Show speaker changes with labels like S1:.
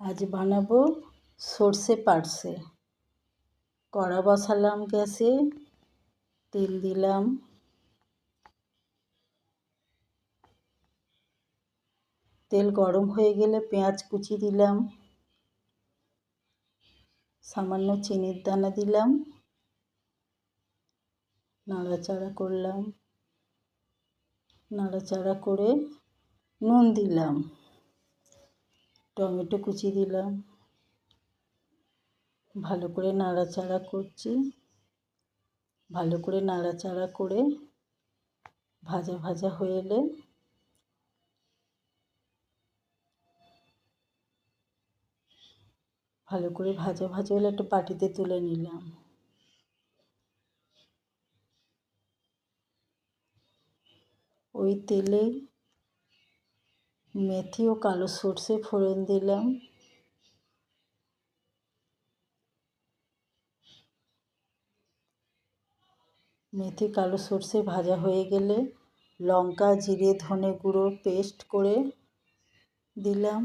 S1: আজ বানাবো সর্ষে পার্সে কড়া বসালাম গ্যাসে, তেল দিলাম। তেল গরম হয়ে গেলে পেঁয়াজ কুচি দিলাম। সামান্য চিনির দানা দিলাম। নাড়াচাড়া করলাম। নাড়াচাড়া করে নুন দিলাম। টমেটো কুচি দিলাম। ভালো করে নাড়াচাড়া করছি। ভালো করে নাড়াচাড়া করে ভাজা ভাজা হয়ে এলে ভালো করে ভাজা ভাজা হলে একটা বাটিতে তুলে নিলাম। ওই তেলে মেথি ও কালো সর্ষে ফোড়ন দিলাম। মেথি কালো সর্ষে ভাজা হয়ে গেলে লঙ্কা, জিরে, ধনে গুঁড়ো, পেস্ট করে দিলাম।